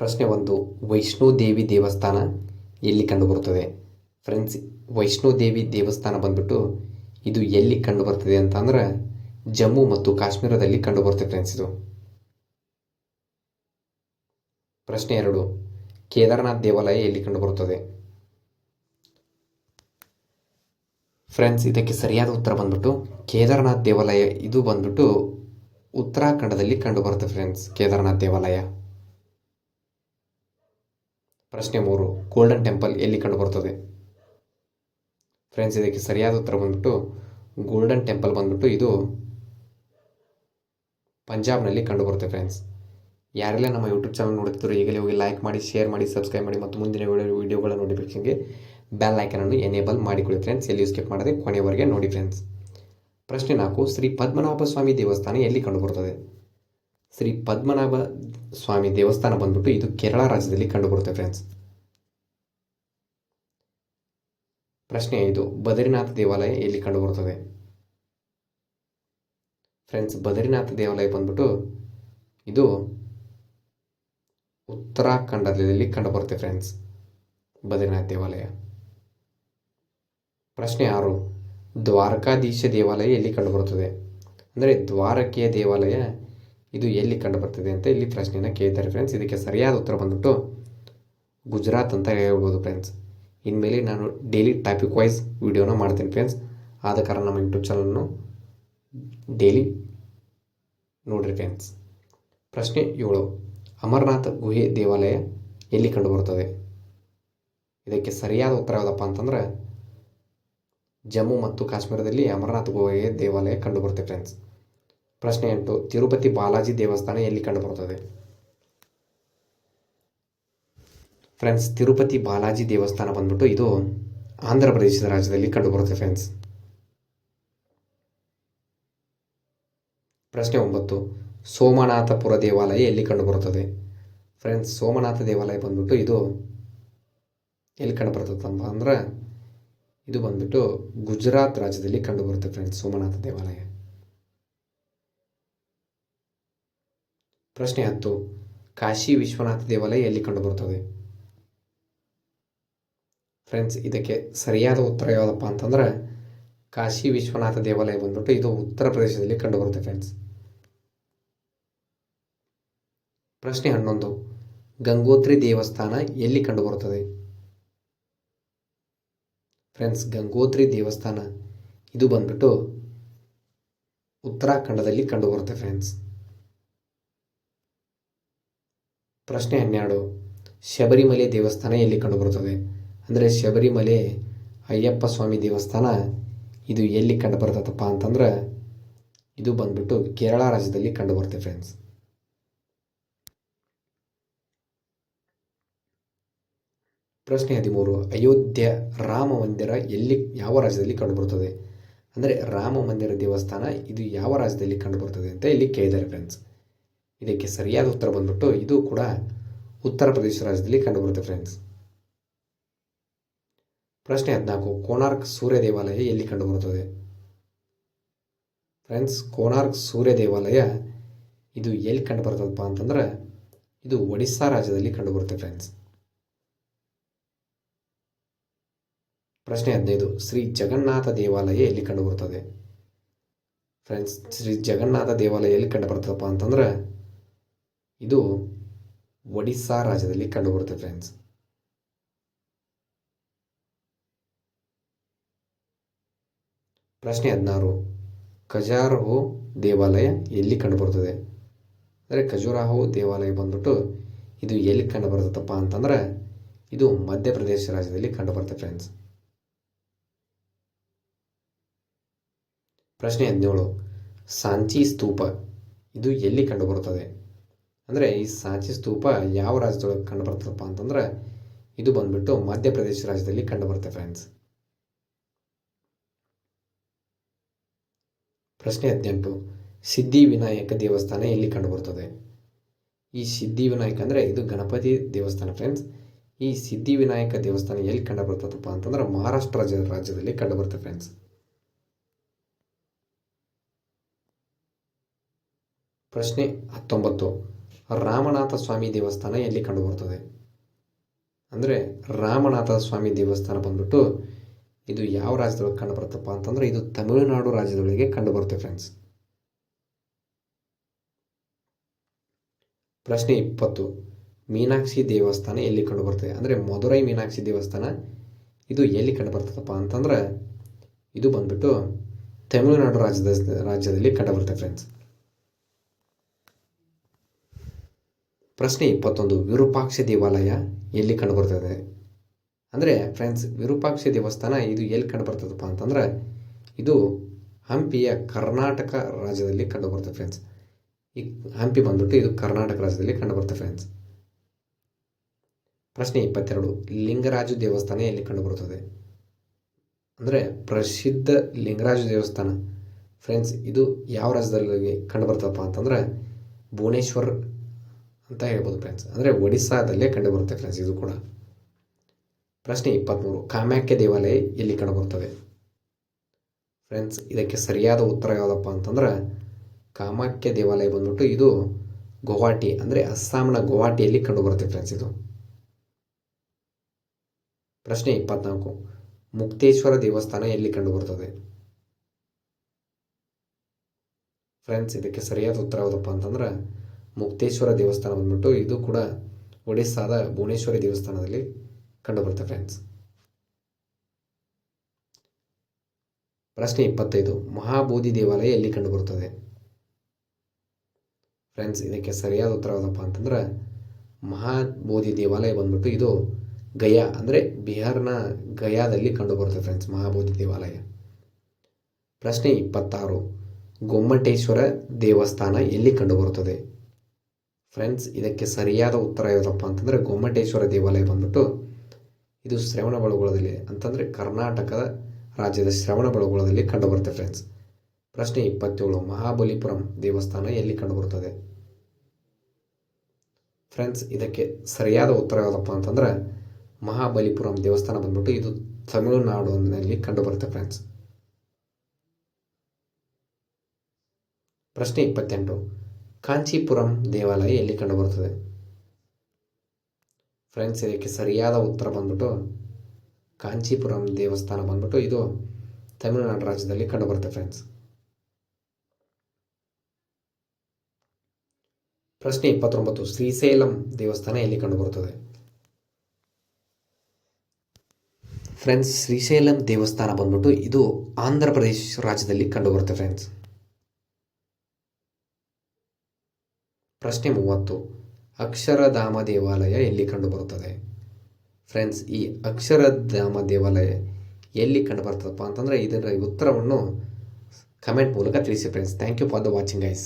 ಪ್ರಶ್ನೆ ಒಂದು ವೈಷ್ಣೋದೇವಿ ದೇವಸ್ಥಾನ ಎಲ್ಲಿ ಕಂಡುಬರುತ್ತದೆ? ಫ್ರೆಂಡ್ಸ್ ವೈಷ್ಣೋ ದೇವಿ ದೇವಸ್ಥಾನ ಬಂದ್ಬಿಟ್ಟು ಇದು ಎಲ್ಲಿ ಕಂಡುಬರ್ತದೆ ಅಂತಂದ್ರೆ ಜಮ್ಮು ಮತ್ತು ಕಾಶ್ಮೀರದಲ್ಲಿ ಕಂಡುಬರುತ್ತೆ ಫ್ರೆಂಡ್ಸ್ ಇದು ಪ್ರಶ್ನೆ ಎರಡು, ಕೇದಾರನಾಥ್ ದೇವಾಲಯ ಎಲ್ಲಿ ಕಂಡುಬರುತ್ತದೆ? ಫ್ರೆಂಡ್ಸ್ ಇದಕ್ಕೆ ಸರಿಯಾದ ಉತ್ತರ ಬಂದ್ಬಿಟ್ಟು, ಕೇದಾರನಾಥ್ ದೇವಾಲಯ ಇದು ಬಂದ್ಬಿಟ್ಟು ಉತ್ತರಾಖಂಡದಲ್ಲಿ ಕಂಡುಬರುತ್ತೆ ಫ್ರೆಂಡ್ಸ್ ಕೇದಾರನಾಥ್ ದೇವಾಲಯ. ಪ್ರಶ್ನೆ ಮೂರು ಗೋಲ್ಡನ್ ಟೆಂಪಲ್ ಎಲ್ಲಿ ಕಂಡುಬರ್ತದೆ ಫ್ರೆಂಡ್ಸ್ ಇದಕ್ಕೆ ಸರಿಯಾದ ಉತ್ತರ ಬಂದ್ಬಿಟ್ಟು ಗೋಲ್ಡನ್ ಟೆಂಪಲ್ ಬಂದ್ಬಿಟ್ಟು ಇದು ಪಂಜಾಬ್ನಲ್ಲಿ ಕಂಡುಬರುತ್ತೆ ಫ್ರೆಂಡ್ಸ್ ಯಾರೆಲ್ಲ ನಮ್ಮ ಯೂಟ್ಯೂಬ್ ಚಾನಲ್ ನೋಡ್ತಿದ್ರು ಈಗಲೇ ಹೋಗಿ ಲೈಕ್ ಮಾಡಿ ಶೇರ್ ಮಾಡಿ ಸಬ್ಸ್ಕ್ರೈಬ್ ಮಾಡಿ ಮತ್ತು ಮುಂದಿನ ವಿಡಿಯೋ ವಿಡಿಯೋಗಳ ನೋಟಿಫಿಕೇಷನ್ಗೆ ಬೆಲ್ ಅನ್ನು ಎನೇಬಲ್ ಮಾಡಿಕೊಳ್ಳಿ ಫ್ರೆಂಡ್ಸ್ ಎಲ್ಲಿ ಸ್ಕಿಪ್ ಮಾಡದೆ ಕೊನೆಯವರೆಗೆ ನೋಡಿ ಫ್ರೆಂಡ್ಸ್ ಪ್ರಶ್ನೆ ನಾಲ್ಕು, ಶ್ರೀ ಪದ್ಮನಾಭ ಸ್ವಾಮಿ ದೇವಸ್ಥಾನ ಎಲ್ಲಿ ಕಂಡುಬರುತ್ತದೆ? ಶ್ರೀ ಪದ್ಮನಾಭ ಸ್ವಾಮಿ ದೇವಸ್ಥಾನ ಬಂದ್ಬಿಟ್ಟು ಇದು ಕೇರಳ ರಾಜ್ಯದಲ್ಲಿ ಕಂಡುಬರುತ್ತೆ ಫ್ರೆಂಡ್ಸ್ ಪ್ರಶ್ನೆ ಇದು, ಬದರಿನಾಥ ದೇವಾಲಯ ಎಲ್ಲಿ ಕಂಡುಬರುತ್ತದೆ? ಫ್ರೆಂಡ್ಸ್ ಬದರಿನಾಥ ದೇವಾಲಯ ಬಂದ್ಬಿಟ್ಟು ಇದು ಉತ್ತರಾಖಂಡದಲ್ಲಿ ಕಂಡುಬರುತ್ತೆ ಫ್ರೆಂಡ್ಸ್ ಬದರಿನಾಥ ದೇವಾಲಯ. ಪ್ರಶ್ನೆ ಆರು, ದ್ವಾರಕಾಧೀಶ ದೇವಾಲಯ ಎಲ್ಲಿ ಕಂಡುಬರುತ್ತದೆ? ಅಂದರೆ ದ್ವಾರಕೆಯ ದೇವಾಲಯ ಇದು ಎಲ್ಲಿ ಕಂಡುಬರ್ತದೆ ಅಂತ ಇಲ್ಲಿ ಪ್ರಶ್ನೆಯನ್ನು ಕೇಳ್ತಾರೆ ಫ್ರೆಂಡ್ಸ್ ಇದಕ್ಕೆ ಸರಿಯಾದ ಉತ್ತರ ಬಂದ್ಬಿಟ್ಟು ಗುಜರಾತ್ ಅಂತ ಹೇಳ್ಬೋದು ಫ್ರೆಂಡ್ಸ್ ಇನ್ಮೇಲೆ ನಾನು ಡೈಲಿ ಟಾಪಿಕ್ ವೈಸ್ ವೀಡಿಯೋನ ಮಾಡ್ತೀನಿ ಫ್ರೆಂಡ್ಸ್ ಆದ ಕಾರಣ ನಮ್ಮ ಯೂಟ್ಯೂಬ್ ಚಾನಲ್ನು ಡೈಲಿ ನೋಡಿರಿ ಫ್ರೆಂಡ್ಸ್ ಪ್ರಶ್ನೆ ಏಳು. ಅಮರನಾಥ ಗುಹೆ ದೇವಾಲಯ ಎಲ್ಲಿ ಕಂಡುಬರುತ್ತದೆ? ಇದಕ್ಕೆ ಸರಿಯಾದ ಉತ್ತರ ಯಾವುದಪ್ಪ ಅಂತಂದ್ರೆ ಜಮ್ಮು ಮತ್ತು ಕಾಶ್ಮೀರದಲ್ಲಿ ಅಮರನಾಥ ಗುಹೆ ದೇವಾಲಯ ಕಂಡುಬರುತ್ತೆ ಫ್ರೆಂಡ್ಸ್ ಪ್ರಶ್ನೆ ಎಂಟು, ತಿರುಪತಿ ಬಾಲಾಜಿ ದೇವಸ್ಥಾನ ಎಲ್ಲಿ ಕಂಡುಬರುತ್ತದೆ? ಫ್ರೆಂಡ್ಸ್ ತಿರುಪತಿ ಬಾಲಾಜಿ ದೇವಸ್ಥಾನ ಬಂದ್ಬಿಟ್ಟು ಇದು ಆಂಧ್ರ ಪ್ರದೇಶದ ರಾಜ್ಯದಲ್ಲಿ ಕಂಡುಬರುತ್ತೆ ಫ್ರೆಂಡ್ಸ್ ಪ್ರಶ್ನೆ ಒಂಬತ್ತು, ಸೋಮನಾಥಪುರ ದೇವಾಲಯ ಎಲ್ಲಿ ಕಂಡುಬರುತ್ತದೆ? ಫ್ರೆಂಡ್ಸ್ ಸೋಮನಾಥ ದೇವಾಲಯ ಬಂದ್ಬಿಟ್ಟು ಇದು ಎಲ್ಲಿ ಕಂಡುಬರ್ತದಪ್ಪ ಅಂದ್ರೆ ಇದು ಬಂದ್ಬಿಟ್ಟು ಗುಜರಾತ್ ರಾಜ್ಯದಲ್ಲಿ ಕಂಡುಬರುತ್ತೆ ಫ್ರೆಂಡ್ಸ್ ಸೋಮನಾಥ ದೇವಾಲಯ. ಪ್ರಶ್ನೆ ಹತ್ತು. ಕಾಶಿ ವಿಶ್ವನಾಥ ದೇವಾಲಯ ಎಲ್ಲಿ ಕಂಡುಬರುತ್ತದೆ. ಫ್ರೆಂಡ್ಸ್ ಇದಕ್ಕೆ ಸರಿಯಾದ ಉತ್ತರ ಯಾವುದಪ್ಪ ಅಂತಂದ್ರೆ, ಕಾಶಿ ವಿಶ್ವನಾಥ ದೇವಾಲಯ ಬಂದ್ಬಿಟ್ಟು ಇದು ಉತ್ತರ ಪ್ರದೇಶದಲ್ಲಿ ಕಂಡುಬರುತ್ತೆ ಫ್ರೆಂಡ್ಸ್ ಪ್ರಶ್ನೆ ಹನ್ನೊಂದು. ಗಂಗೋತ್ರಿ ದೇವಸ್ಥಾನ ಎಲ್ಲಿ ಕಂಡುಬರುತ್ತದೆ? ಫ್ರೆಂಡ್ಸ್ ಗಂಗೋತ್ರಿ ದೇವಸ್ಥಾನ ಇದು ಬಂದ್ಬಿಟ್ಟು ಉತ್ತರಾಖಂಡದಲ್ಲಿ ಕಂಡುಬರುತ್ತೆ ಫ್ರೆಂಡ್ಸ್ ಪ್ರಶ್ನೆ ಹನ್ನೆರಡು. ಶಬರಿಮಲೆ ದೇವಸ್ಥಾನ ಎಲ್ಲಿ ಕಂಡುಬರುತ್ತದೆ? ಅಂದರೆ ಶಬರಿಮಲೆ ಅಯ್ಯಪ್ಪ ಸ್ವಾಮಿ ದೇವಸ್ಥಾನ ಇದು ಎಲ್ಲಿ ಕಂಡುಬರ್ತದಪ್ಪ ಅಂತಂದ್ರೆ ಇದು ಬಂದ್ಬಿಟ್ಟು ಕೇರಳ ರಾಜ್ಯದಲ್ಲಿ ಕಂಡುಬರುತ್ತೆ ಫ್ರೆಂಡ್ಸ್ ಪ್ರಶ್ನೆ ಹದಿಮೂರು. ಅಯೋಧ್ಯೆ ರಾಮ ಮಂದಿರ ಎಲ್ಲಿ, ಯಾವ ರಾಜ್ಯದಲ್ಲಿ ಕಂಡುಬರುತ್ತದೆ? ಅಂದರೆ ರಾಮ ಮಂದಿರ ದೇವಸ್ಥಾನ ಇದು ಯಾವ ರಾಜ್ಯದಲ್ಲಿ ಕಂಡುಬರುತ್ತದೆ ಅಂತ ಇಲ್ಲಿ ಕೇಳಿದ್ದಾರೆ ಫ್ರೆಂಡ್ಸ್ ಇದಕ್ಕೆ ಸರಿಯಾದ ಉತ್ತರ ಬಂದ್ಬಿಟ್ಟು ಇದು ಕೂಡ ಉತ್ತರ ಪ್ರದೇಶ ರಾಜ್ಯದಲ್ಲಿ ಕಂಡುಬರುತ್ತೆ ಫ್ರೆಂಡ್ಸ್ ಪ್ರಶ್ನೆ ಹದಿನಾಲ್ಕು ಕೋನಾರ್ಕ್ ಸೂರ್ಯ ದೇವಾಲಯ ಎಲ್ಲಿ ಕಂಡುಬರುತ್ತದೆ? ಫ್ರೆಂಡ್ಸ್ ಕೋನಾರ್ಕ್ ಸೂರ್ಯ ದೇವಾಲಯ ಇದು ಎಲ್ಲಿ ಕಂಡುಬರ್ತದಪ್ಪ ಅಂತಂದ್ರೆ ಇದು ಒಡಿಸ್ಸಾ ರಾಜ್ಯದಲ್ಲಿ ಕಂಡುಬರುತ್ತೆ ಫ್ರೆಂಡ್ಸ್ ಪ್ರಶ್ನೆ ಹದಿನೈದು, ಶ್ರೀ ಜಗನ್ನಾಥ ದೇವಾಲಯ ಎಲ್ಲಿ ಕಂಡುಬರುತ್ತದೆ? ಫ್ರೆಂಡ್ಸ್ ಶ್ರೀ ಜಗನ್ನಾಥ ದೇವಾಲಯ ಎಲ್ಲಿ ಕಂಡುಬರ್ತದಪ್ಪ ಅಂತಂದ್ರೆ ಇದು ಒಡಿಸ್ಸಾ ರಾಜ್ಯದಲ್ಲಿ ಕಂಡುಬರುತ್ತೆ ಫ್ರೆಂಡ್ಸ್ ಪ್ರಶ್ನೆ ಹದಿನಾರು ಖಜಾರಹೋ ದೇವಾಲಯ ಎಲ್ಲಿ ಕಂಡುಬರುತ್ತದೆ? ಅಂದರೆ ಖಜುರಾಹೋ ದೇವಾಲಯ ಬಂದ್ಬಿಟ್ಟು ಇದು ಎಲ್ಲಿ ಕಂಡುಬರ್ತದಪ್ಪ ಅಂತಂದ್ರೆ ಇದು ಮಧ್ಯಪ್ರದೇಶ ರಾಜ್ಯದಲ್ಲಿ ಕಂಡುಬರುತ್ತೆ ಫ್ರೆಂಡ್ಸ್ ಪ್ರಶ್ನೆ ಹದಿನೇಳು, ಸಾಂಚಿ ಸ್ತೂಪ ಇದು ಎಲ್ಲಿ ಕಂಡುಬರುತ್ತದೆ? ಅಂದರೆ ಈ ಸಾಂಚಿ ಸ್ತೂಪ ಯಾವ ರಾಜ್ಯದೊಳಗೆ ಕಂಡುಬರ್ತದಪ್ಪ ಅಂತಂದ್ರೆ ಇದು ಬಂದ್ಬಿಟ್ಟು ಮಧ್ಯಪ್ರದೇಶ ರಾಜ್ಯದಲ್ಲಿ ಕಂಡುಬರುತ್ತೆ ಫ್ರೆಂಡ್ಸ್ ಪ್ರಶ್ನೆ ಹದಿನೆಂಟು. ಸಿದ್ಧಿ ವಿನಾಯಕ ದೇವಸ್ಥಾನ ಎಲ್ಲಿ ಕಂಡುಬರ್ತದೆ ಈ ಸಿದ್ಧಿ ವಿನಾಯಕ ಅಂದರೆ ಇದು ಗಣಪತಿ ದೇವಸ್ಥಾನ ಫ್ರೆಂಡ್ಸ್ ಈ ಸಿದ್ಧಿ ವಿನಾಯಕ ದೇವಸ್ಥಾನ ಎಲ್ಲಿ ಕಂಡುಬರ್ತದಪ್ಪ ಅಂತಂದ್ರೆ ಮಹಾರಾಷ್ಟ್ರ ರಾಜ್ಯ ರಾಜ್ಯದಲ್ಲಿ ಕಂಡುಬರುತ್ತೆ ಫ್ರೆಂಡ್ಸ್ ಪ್ರಶ್ನೆ ಹತ್ತೊಂಬತ್ತು. ರಾಮನಾಥ ಸ್ವಾಮಿ ದೇವಸ್ಥಾನ ಎಲ್ಲಿ ಕಂಡುಬರುತ್ತದೆ ಅಂದರೆ ರಾಮನಾಥ ಸ್ವಾಮಿ ದೇವಸ್ಥಾನ ಬಂದ್ಬಿಟ್ಟು ಇದು ಯಾವ ರಾಜ್ಯದೊಳಗೆ ಕಂಡುಬರುತ್ತಪ್ಪ ಅಂತಂದರೆ ಇದು ತಮಿಳುನಾಡು ರಾಜ್ಯದೊಳಗೆ ಕಂಡುಬರುತ್ತೆ ಫ್ರೆಂಡ್ಸ್ ಪ್ರಶ್ನೆ ಇಪ್ಪತ್ತು. ಮೀನಾಕ್ಷಿ ದೇವಸ್ಥಾನ ಎಲ್ಲಿ ಕಂಡುಬರ್ತದೆ? ಅಂದರೆ ಮಧುರೈ ಮೀನಾಕ್ಷಿ ದೇವಸ್ಥಾನ ಇದು ಎಲ್ಲಿ ಕಂಡುಬರ್ತದಪ್ಪ ಅಂತಂದ್ರೆ ಇದು ಬಂದ್ಬಿಟ್ಟು ತಮಿಳುನಾಡು ರಾಜ್ಯದ ರಾಜ್ಯದಲ್ಲಿ ಕಂಡುಬರುತ್ತೆ ಫ್ರೆಂಡ್ಸ್ ಪ್ರಶ್ನೆ ಇಪ್ಪತ್ತೊಂದು, ವಿರೂಪಾಕ್ಷ ದೇವಾಲಯ ಎಲ್ಲಿ ಕಂಡುಬರ್ತದೆ? ಅಂದರೆ ಫ್ರೆಂಡ್ಸ್ ವಿರೂಪಾಕ್ಷ ದೇವಸ್ಥಾನ ಇದು ಎಲ್ಲಿ ಕಂಡುಬರ್ತದಪ್ಪ ಅಂತಂದ್ರೆ, ಇದು ಹಂಪಿಯ ಕರ್ನಾಟಕ ರಾಜ್ಯದಲ್ಲಿ ಕಂಡುಬರುತ್ತೆ ಫ್ರೆಂಡ್ಸ್ ಈ ಹಂಪಿ ಬಂದ್ಬಿಟ್ಟು ಇದು ಕರ್ನಾಟಕ ರಾಜ್ಯದಲ್ಲಿ ಕಂಡುಬರುತ್ತೆ ಫ್ರೆಂಡ್ಸ್ ಪ್ರಶ್ನೆ ಇಪ್ಪತ್ತೆರಡು, ಲಿಂಗರಾಜು ದೇವಸ್ಥಾನ ಎಲ್ಲಿ ಕಂಡುಬರುತ್ತದೆ ಅಂದರೆ ಪ್ರಸಿದ್ಧ ಲಿಂಗರಾಜು ದೇವಸ್ಥಾನ. ಫ್ರೆಂಡ್ಸ್ ಇದು ಯಾವ ರಾಜ್ಯದಲ್ಲಿ ಕಂಡುಬರ್ತದಪ್ಪ ಅಂತಂದ್ರೆ, ಭುವನೇಶ್ವರ್ ಅಂತ ಹೇಳ್ಬೋದು ಫ್ರೆಂಡ್ಸ್ ಅಂದರೆ ಒಡಿಸ್ಸಾದಲ್ಲೇ ಕಂಡುಬರುತ್ತೆ ಫ್ರೆಂಡ್ಸ್ ಇದು ಕೂಡ. ಪ್ರಶ್ನೆ ಇಪ್ಪತ್ತ್ಮೂರು ಕಾಮಾಖ್ಯ ದೇವಾಲಯ ಎಲ್ಲಿ ಕಂಡುಬರುತ್ತದೆ ಫ್ರೆಂಡ್ಸ್ ಇದಕ್ಕೆ ಸರಿಯಾದ ಉತ್ತರ ಯಾವುದಪ್ಪ ಅಂತಂದ್ರೆ ಕಾಮಾಖ್ಯ ದೇವಾಲಯ ಬಂದ್ಬಿಟ್ಟು ಇದು ಗುವಾಹಟಿ, ಅಂದರೆ ಅಸ್ಸಾಂನ ಗುವಾಹಟಿಯಲ್ಲಿ ಕಂಡುಬರುತ್ತೆ ಫ್ರೆಂಡ್ಸ್ ಇದು. ಪ್ರಶ್ನೆ ಇಪ್ಪತ್ನಾಲ್ಕು. ಮುಕ್ತೇಶ್ವರ ದೇವಸ್ಥಾನ ಎಲ್ಲಿ ಕಂಡುಬರುತ್ತದೆ ಫ್ರೆಂಡ್ಸ್ ಇದಕ್ಕೆ ಸರಿಯಾದ ಉತ್ತರ ಯಾವುದಪ್ಪ ಅಂತಂದ್ರೆ ಮುಕ್ತೇಶ್ವರ ದೇವಸ್ಥಾನ ಬಂದ್ಬಿಟ್ಟು ಇದು ಕೂಡ ಒಡಿಸ್ಸಾದ ಭುವನೇಶ್ವರಿ ದೇವಸ್ಥಾನದಲ್ಲಿ ಕಂಡುಬರುತ್ತೆ ಫ್ರೆಂಡ್ಸ್ ಪ್ರಶ್ನೆ ಇಪ್ಪತ್ತೈದು, ಮಹಾಬೋಧಿ ದೇವಾಲಯ ಎಲ್ಲಿ ಕಂಡುಬರುತ್ತದೆ? ಫ್ರೆಂಡ್ಸ್ ಇದಕ್ಕೆ ಸರಿಯಾದ ಉತ್ತರ ಯಾವುದಪ್ಪ ಅಂತಂದ್ರೆ ಮಹಾಬೋಧಿ ದೇವಾಲಯ ಬಂದ್ಬಿಟ್ಟು ಇದು ಗಯಾ ಅಂದರೆ ಬಿಹಾರ್ನ ಗಯಾದಲ್ಲಿ ಕಂಡುಬರುತ್ತೆ ಫ್ರೆಂಡ್ಸ್ ಮಹಾಬೋಧಿ ದೇವಾಲಯ. ಪ್ರಶ್ನೆ ಇಪ್ಪತ್ತಾರು, ಗೊಮ್ಮಟೇಶ್ವರ ದೇವಸ್ಥಾನ ಎಲ್ಲಿ ಕಂಡುಬರುತ್ತದೆ? ಫ್ರೆಂಡ್ಸ್ ಇದಕ್ಕೆ ಸರಿಯಾದ ಉತ್ತರ ಯಾವುದಪ್ಪ ಅಂತಂದರೆ ಗೊಮ್ಮಟೇಶ್ವರ ದೇವಾಲಯ ಬಂದ್ಬಿಟ್ಟು ಇದು ಶ್ರವಣ ಶ್ರವಣಬೆಳಗೊಳದಲ್ಲಿ ಅಂತಂದರೆ ಕರ್ನಾಟಕದ ರಾಜ್ಯದ ಶ್ರವಣ ಶ್ರವಣಬೆಳಗೊಳದಲ್ಲಿ ಕಂಡುಬರುತ್ತೆ ಫ್ರೆಂಡ್ಸ್ ಪ್ರಶ್ನೆ ಇಪ್ಪತ್ತೇಳು, ಮಹಾಬಲಿಪುರಂ ದೇವಸ್ಥಾನ ಎಲ್ಲಿ ಕಂಡುಬರುತ್ತದೆ? ಫ್ರೆಂಡ್ಸ್ ಇದಕ್ಕೆ ಸರಿಯಾದ ಉತ್ತರ ಯಾವುದಪ್ಪ ಅಂತಂದ್ರೆ ಮಹಾಬಲಿಪುರಂ ದೇವಸ್ಥಾನ ಬಂದ್ಬಿಟ್ಟು ಇದು ತಮಿಳುನಾಡಿನಲ್ಲಿ ಕಂಡುಬರುತ್ತೆ ಫ್ರೆಂಡ್ಸ್ ಪ್ರಶ್ನೆ ಇಪ್ಪತ್ತೆಂಟು ಕಾಂಚೀಪುರಂ ದೇವಾಲಯ ಎಲ್ಲಿ ಕಂಡುಬರುತ್ತದೆ? ಫ್ರೆಂಡ್ಸ್, ಇದಕ್ಕೆ ಸರಿಯಾದ ಉತ್ತರ ಬಂದ್ಬಿಟ್ಟು ಕಾಂಚೀಪುರಂ ದೇವಸ್ಥಾನ ಬಂದ್ಬಿಟ್ಟು ಇದು ತಮಿಳುನಾಡು ರಾಜ್ಯದಲ್ಲಿ ಕಂಡುಬರುತ್ತೆ ಫ್ರೆಂಡ್ಸ್. ಪ್ರಶ್ನೆ ಇಪ್ಪತ್ತೊಂಬತ್ತು, ಶ್ರೀಶೈಲಂ ದೇವಸ್ಥಾನ ಎಲ್ಲಿ ಕಂಡುಬರುತ್ತದೆ? ಫ್ರೆಂಡ್ಸ್, ಶ್ರೀಶೈಲಂ ದೇವಸ್ಥಾನ ಬಂದ್ಬಿಟ್ಟು ಇದು ಆಂಧ್ರ ಪ್ರದೇಶ ರಾಜ್ಯದಲ್ಲಿ ಕಂಡುಬರುತ್ತೆ ಫ್ರೆಂಡ್ಸ್. ಪ್ರಶ್ನೆ ಮೂವತ್ತು. ಅಕ್ಷರಧಾಮ ದೇವಾಲಯ ಎಲ್ಲಿ ಕಂಡುಬರುತ್ತದೆ? ಫ್ರೆಂಡ್ಸ್ ಈ ಅಕ್ಷರಧಾಮ ದೇವಾಲಯ ಎಲ್ಲಿ ಕಂಡುಬರ್ತದಪ್ಪ ಅಂತಂದರೆ ಇದರ ಉತ್ತರವನ್ನು ಕಮೆಂಟ್ ಮೂಲಕ ತಿಳಿಸಿ friends thank you for the watching guys